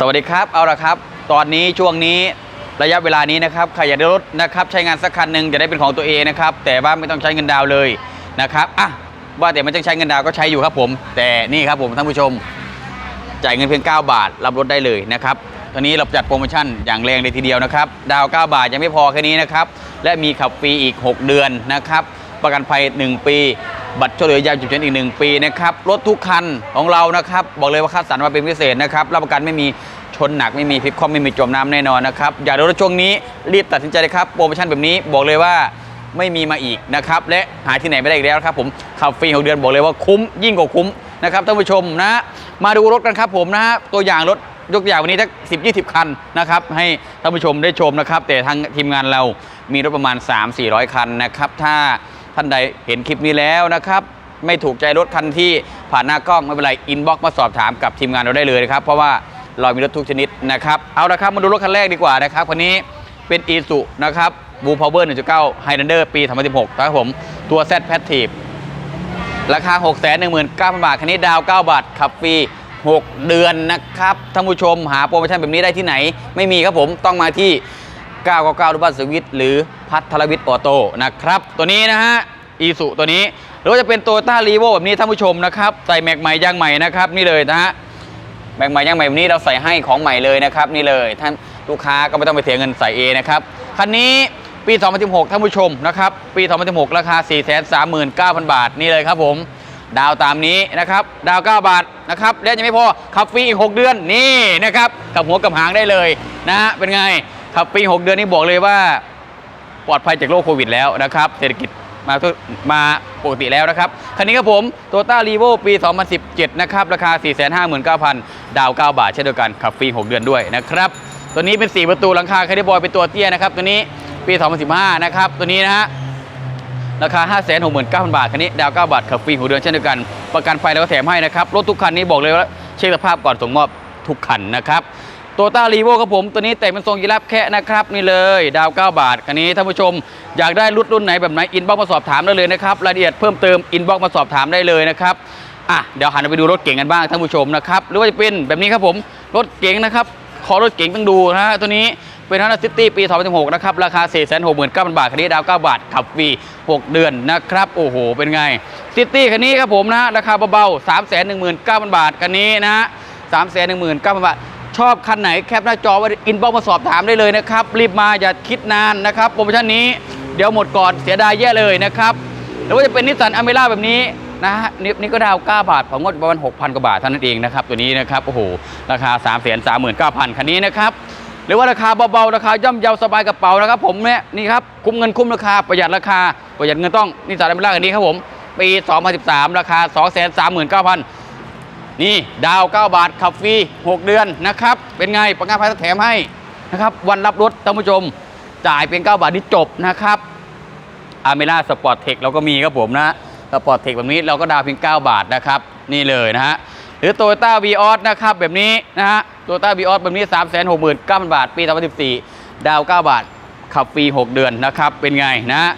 สวัสดีครับเอาละครับ ตอนนี้ช่วงนี้ระยะเวลานี้นะครับใครอยากได้รถนะครับใช้งานสักคันหนึ่งจะได้เป็นของตัวเองนะครับแต่ว่าไม่ต้องใช้เงินดาวเลยนะครับอะว่าแต่ไม่ต้องใช้เงินดาวก็ใช้อยู่ครับผม แต่นี่ครับผมท่านผู้ชม จ่ายเงินเพียง 9 บาท รับรถได้เลยนะครับตอนนี้เราจัดโปรโมชั่นอย่างแรงเลยทีเดียวนะครับดาว 9 บาทยังไม่พอแค่นี้นะครับและมีขับฟรีอีก 6 เดือนนะครับประกันภัย 1 ปี บัตรช่วยเหลือยามฉุกเฉินอีก 1 ปีนะครับ รถทุกคันของเรานะครับ บอกเลยว่าคัดสรรมาเป็นพิเศษนะครับ รับประกันไม่มีชนหนักไม่มีพลิกคว่ำไม่มีจมน้ำแน่นอนนะครับ อย่าด้รถช่วงนี้รีบตัดสินใจเลยครับโปรโมชั่นแบบนี้บอกเลยว่าไม่มีมาอีกนะครับ และหาที่ไหนไม่ได้อีกแล้วครับผมขับฟรี6เดือนบอกเลยว่าคุ้มยิ่งกว่าคุ้มนะครับท่านผู้ชมนะมาดูรถกันครับผมนะฮะตัวอย่างรถยกตัวอย่างวันนี้สักสิบยี่สิบคันนะครับให้ท่านผู้ชมได้ชมนะครับ แต่ทางทีมงานเรามีรถประมาณ 3 4 0 0 คันนะครับ ถ้า ท่านใดเห็นคลิปนี้แล้วนะครับ ไม่ถูกใจรถคันที่ผ่านหน้ากล้องไม่เป็นไรอินบ็อกมาสอบถามกับทีมงานเราได้เลยนะครับ เพราะว่าเรามีรถทุกชนิดนะครับเอาละครับมาดูรถคันแรกดีกว่านะครับคันนี้เป็นอีสุนะครับบูพาวเวอร์1.9 Highlander ปี2016ครับผมตัว Z p a t i v e ราคา 6 1 9 0 0 0 บาท คันนี้ดาว 9 บาท ขับฟรี 6 เดือนนะครับ ท่านผู้ชมหาโปรโมชั่นแบบนี้ได้ที่ไหน ไม่มีครับผม ต้องมาที่ 999รูบัสสวิตหรือ พัทรวิทย์ออโต้นะครับ ตัวนี้นะฮะอีสุตัวนี้หรือว่าจะเป็นโตโยต้ารีโวแบบนี้ท่านผู้ชมนะครับใส่แม็กใหม่ยางใหม่นะครับนี่เลยนะฮะแบ่งใหม่ย่างใหม่แบบนี้เราใส่ให้ของใหม่เลยนะครับนี่เลยท่านลูกค้าก็ไม่ต้องไปเสียเงินใส่เองนะครับคันนี้ปี 2016 ท่านผู้ชมนะครับปี 2016 ราคา 439,000 บาทนี่เลยครับผมดาวตามนี้นะครับ ดาว 9 บาทนะครับและยังไม่พอขับฟรีอีก 6 เดือนนี่นะครับกับหัวกับหางได้เลยนะฮะเป็นไงขับฟรี6เดือนนี่บอกเลยว่า ปลอดภัยจากโรคโควิดแล้วนะครับเศรษฐกิจมามาปกติแล้วนะครับ คันนี้ครับผมโตต้ารีโวปี 2017 นะครับ ราคา 459,000 ดาว 9 บาท เช่นเดียวกันขับฟรี 6 เดือนด้วยนะครับ ตัวนี้เป็น 4 ประตูหลังคาคาร์ดิบอยเป็นตัวเตี้ยนะครับ ตัวนี้ปี 2015 นะครับ ตัวนี้นะฮะราคา 569,000 บาท คันนี้ดาว 9 บาทขับฟรี 6 เดือนเช่นเดียวกัน ประกันไฟเราก็แถมให้นะครับ รถทุกคันนี้บอกเลยว่าเช็คสภาพก่อนส่งมอบทุกคันนะครับ โตต้ารีโวครับผม ตัวนี้แต่งเป็นทรงยีราฟแคะนะครับ นี่เลย ดาว 9 บาท คันนี้ท่านผู้ชมอยากได้รุ่นรุ่นไหนแบบไหนอินบ็อกมาสอบถามได้เลยนะครับ รายละเอียดเพิ่มเติมอินบ็อกมาสอบถามได้เลยนะครับอะเดี๋ยวหันไปดูรถเก๋งกันบ้างท่านผู้ชมนะครับหรือว่าจะเป็นแบบนี้ครับผมรถเก๋งนะครับขอรถเก๋งต้องดูนะฮะตัวนี้เป็นฮันด้าซิตี้ปี 2016 นะครับ ราคา 469,000 บาท คันนี้ดาว 9 บาท ขับฟรี 6 เดือนนะครับ โอ้โห เป็นไงซิตี้คันนี้ครับผมนะ ราคาเบาๆ 319,000 บาท คันนี้นะ319,000 บาท ชอบคันไหนแคปหน้าจอไว้อินบ็อกมาสอบถามได้เลยนะครับ รีบมาอย่าคิดนานนะครับโปรโมชั่นนี้เดี๋ยวหมดก่อนเสียดายแย่เลยนะครับหรือว่าจะเป็นนิสสันอเมร่าแบบนี้นะฮะนี่นี่ก็ดาว9บาทผมงดประมาณ6,000 กว่าบาทเท่านั้นเองนะครับ ตัวนี้นะครับโอ้โหราคา 3 3 9 0 0 0คันนี้นะครับหรือว่าราคาเบาๆราคาย่อมเยาสบายกระเป๋านะครับ ผมเนี่ยนี่ครับคุ้มเงินคุ้มราคาประหยัดราคาประหยัดเงินต้องนิสสันอเมร่าคันนี้ครับผมปี 2013 ราคา 239,000 นี่ดาว 9 บาทขับฟรี 6 เดือนนะครับ เป็นไงประกันภัยแถมให้นะครับ วันรับรถท่านผู้ชม จ่ายเพียง9บาทนี่จบนะครับอาเมล่าสปอร์ตเทคเราก็มีครับผมนะสปอร์ตเทคแบบนี้เราก็ดาวเพียง 9 บาทนะครับ นี่เลยนะฮะหรือโตโยต้าวีออสนะครับ แบบนี้นะฮะโตโยต้าวีออสแบบนี้ 3 6 9 0 0 0 บาท ปี 2014 ดาว 9 บาท ขับฟรี 6 เดือนนะครับ เป็นไงนะฮะ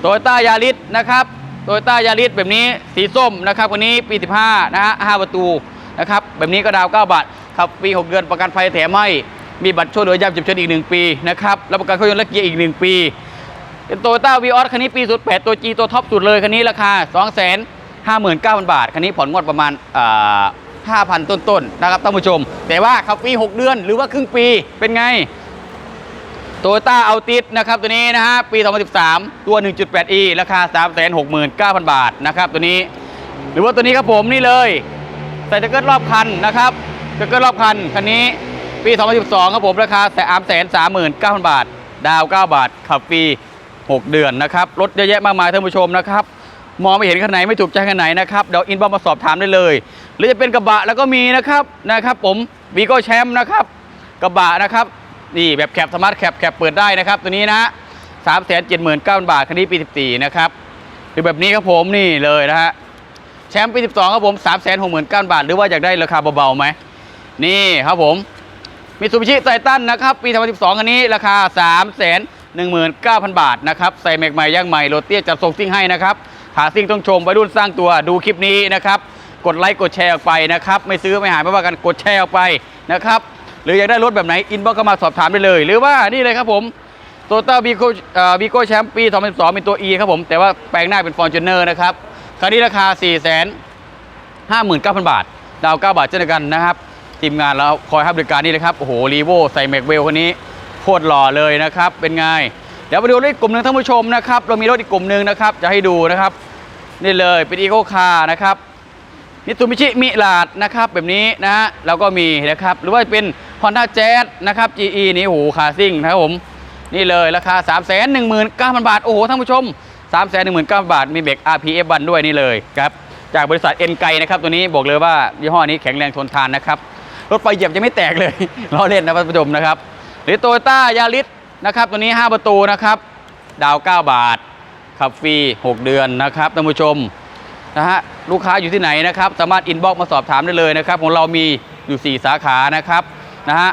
โตโยต้ายาริสนะครับ โตโยต้ายาริสแบบนี้สีส้มนะครับวันนี้ปี 15 นะฮะ5ประตูนะครับแบบนี้ก็ดาว 9 บาทขับปี 6 เดือนประกันภัยแถมให้มีบัตรช่วยเหลือยามฉุกเฉินอีก 1 ปีนะครับรับประกันเครื่องยนต์และเกียร์อีก 1 ปี เป็นโตโยต้าวีออสคันนี้ปี 08 ตัว G ตัวท็อปสุดเลยคันนี้ราคา 259,000 บาท คันนี้ผ่อนงวดประมาณอ่า5,000 ต้นๆนะครับท่านผู้ชม แต่ว่าขับฟรี6 เดือนหรือว่าครึ่งปีเป็นไง โตโยต้าเอาติสนะครับตัวนี้นะฮะปี 2013 ตัว 1.8e ราคา 369,000 บาทนะครับตัวนี้ หรือว่าตัวนี้ครับผมนี่เลยใส่ตะเกิร์รอบคันนะครับตะเกิร์รอบคันคันนี้ปี 2012 ครับผมราคาแต่อามแสนสามหมื่นเก้าพันบาท ดาว 9 บาท ขับฟรี 6 เดือนนะครับ รถเยอะแยะมากมายท่านผู้ชมนะครับ มองไม่เห็นคันไหนไม่ถูกใจคันไหนนะครับ เดี๋ยวอินบ็อกมาสอบถามได้เลย หรือจะเป็นกระบะแล้วก็มีนะครับนะครับผมวีโก้แชมป์นะครับ กระบะนะครับ นี่แบบแคปสมาร์ทแคปแคปเปิดได้นะครับ ตัวนี้นะฮะสามแสนเจ็ดหมื่นเก้าพันบาทคันนี้ปีสิบสี่นะครับหรือแบบนี้ครับผมนี่เลยนะฮะแชมป์ปีสิบสองครับผมสามแสนหกหมื่นเก้าพันบาท หรือว่าอยากได้ราคาเบาๆไหมนี่ครับผมมิตซูบิชิไ i ตันนะครับ ปี2012คันนี้ราคา3 1 9 0 0 0บาทนะครับใส่แม็กใหม่ย่างใหม่โรเตียจัดส่งซิ่งให้นะครับหาซิ่งต้องชมไปรุ่นสร้างตัวดูคลิปนี้นะครับกดไลค์กดแชร์ออกไปนะครับ ไม่ซื้อไม่หายไม่ว่ากันกดแชร์ออกไปนะครับ หรืออยากได้รถแบบไหนอินบ็อกก็มาสอบถามได้เลย หรือว่านี่เลยครับผมโตต้าบีโก้บีโก้แชมป์ปี 2012 เป็นตัว E ครับผม แต่ว่าแปลงหน้าเป็น f o r t u n e r นะครับคันนี้ราคา 4 5 9 0 0 0 บาท ดาว 9 บาทเช่นกันนะครับ ทีมงานเราคอยให้บริการนี่เลยครับ โอ้โหรีโวใส่แม็กเวลคนนี้โคตรหล่อเลยนะครับ เป็นไง เดี๋ยวมาดูรถอีกกลุ่มหนึ่งท่านผู้ชมนะครับ เรามีรถอีกกลุ่มหนึ่งนะครับ จะให้ดูนะครับ นี่เลยเป็นอีโคคาร์นะครับมิตซูบิชิมิลาดนะครับแบบนี้นะฮะเราก็มีนะครับหรือว่าเป็น Honda Jazz นะครับ GE นี่โอ้โหคาซิ่งนะครับผม นี่เลยราคา 3 1 9 0 0 0 บาท โอ้โหท่านผู้ชม 3 1 9 0 0 0 บาท มีเบรก RPF บันด้วยนี่เลยครับจากบริษัทเอ็นไกนะครับ ตัวนี้บอกเลยว่ายี่ห้อนี้แข็งแรงทนทานนะครับ รถไฟเหยียบจะไม่แตกเลยล้อเล่นนะท่านผู้ชมนะครับ หรือโตโยต้ายาริสนะครับ ตัวนี้ 5 ประตูนะครับ ดาว 9 บาทขับฟรี 6 เดือนนะครับท่านผู้ชมนะฮะลูกค้าอยู่ที่ไหนนะครับ สามารถอินบ็อกมาสอบถามได้เลยนะครับ ของเรามีอยู่ 4 สาขานะครับ นะฮะ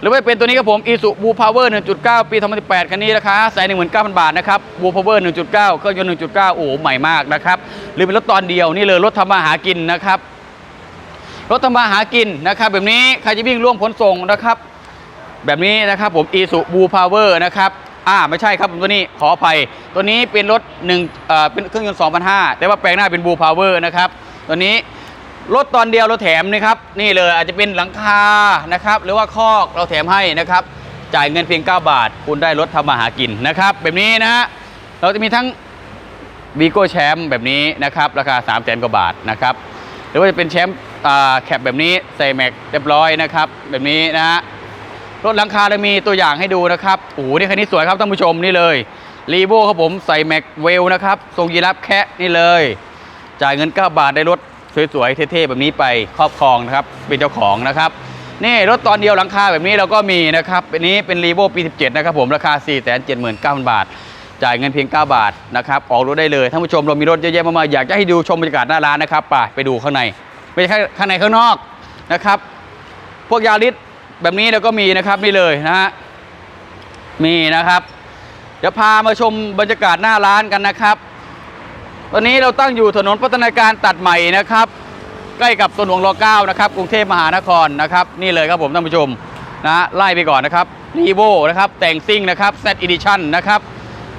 หรือว่าเป็นตัวนี้ครับผม i s u b u Power 1.9 ปี 2018 คันนี้ราคาใส่19,000บาทนะครับ b u Power 1.9 เครื่องยนต์1.9 โอ้โหใหม่มากนะครับ หรือเป็นรถตอนเดียวนี่เลยรถทำมาหากินนะครับ รถทำมาหากินนะครับ แบบนี้ใครจะวิ่งร่วมขนส่งนะครับ แบบนี้นะครับผม i s u b u Power นะครับอ่าไม่ใช่ครับผมตัวนี้ขออภัย ตัวนี้เป็นรถหนึ่งเอ่อเป็นเครื่องยนต์2,500แต่ว่าแปลงหน้าเป็น b u Power นะครับ ตัวนี้ รถตอนเดียวเราแถมนะครับ นี่เลยอาจจะเป็นหลังคานะครับ หรือว่าคอกเราแถมให้นะครับ จ่ายเงินเพียง 9 บาท คุณได้รถทำมาหากินนะครับ แบบนี้นะฮะเราจะมีทั้งวีโก้แชมป์แบบนี้นะครับ ราคา3 0 0 0 0 0กว่าบาทนะครับ หรือว่าจะเป็นแชมป์แคปแบบนี้ใส่แม็กเรียบร้อยนะครับ แบบนี้นะฮะรถหลังคาเรามีตัวอย่างให้ดูนะครับโอ้โหนี่คันนี้สวยครับท่านผู้ชมนี่เลยรีโวครับผมใส่แม็กเวลนะครับทรงยีราฟแคะนี่เลย จ่ายเงิน 9 บาทได้รถ สวยๆเท่ๆแบบนี้ไปครอบครองนะครับเป็นเจ้าของนะครับนี่รถตอนเดียวหลังคาแบบนี้เราก็มีนะครับอันนี้เป็นรีโวปี 17 นะครับผมราคา 4 7 9 0 0 0 บาท จ่ายเงินเพียง 9 บาทนะครับออกรถได้เลยท่านผู้ชมเรามีรถเยอะแยะมากมายอยากจะให้ดูชมบรรยากาศหน้าร้านนะครับไปไปดูข้างในไม่ใช่ข้างในข้างนอกนะครับ พวกยาริสแบบนี้เราก็มีนะครับนี่เลยนะฮะมีนะครับเดี๋ยวพามาชมบรรยากาศหน้าร้านกันนะครับ ตอนนี้เราตั้งอยู่ถนนพัฒนาการตัดใหม่นะครับ ใกล้กับสวนหลวงร9นะครับกรุงเทพมหานครนะครับนี่เลยครับผมท่านผู้ชมนะไล่ไปก่อนนะครับรีโวนะครับแต่งซิ่งนะครับ Z Edition นะครับ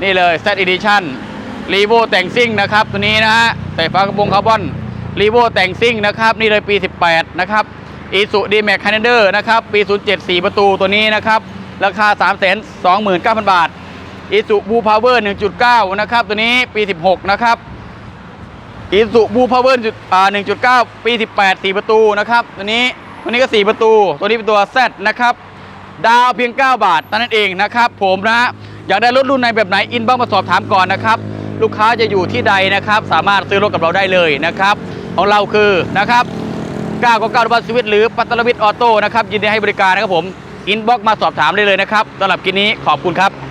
นี่เลย Z Edition รีโวแต่งซิ่งนะครับตัวนี้นะฮะใส่ฝากระโปรงคาร์บอนรีโวแต่งซิ่งนะครับนี่เลยปี 18 นะครับอีสุดีแม็กคันเดอร์นะครับปี 07 4 ประตูตัวนี้นะครับราคา 3 2 9 0 0 0 บาทอีสุบูพาวเวอร์ 1.9 นะครับตัวนี้ปี 16 นะครับ อีซูบูพาวเวอร์อ่า1.9 ปี 18 4 ประตูนะครับตัวนี้ตัวนี้ก็ 4 ประตู ตัวนี้เป็นตัว Z นะครับ ดาวเพียง 9 บาทเท่านั้นเองนะครับ ผมนะฮะอยากได้รถรุ่นไหนแบบไหนอินบ็อกมาสอบถามก่อนนะครับ ลูกค้าจะอยู่ที่ใดนะครับ สามารถซื้อรถกับเราได้เลยนะครับ ของเราคือนะครับ9ก็9บัตสวิตหรือปัตตลวิทออโต้นะครับยินดีให้บริการนะครับผมอินบ็อกมาสอบถามได้เลยนะครับสำหรับกินนี้ขอบคุณครับ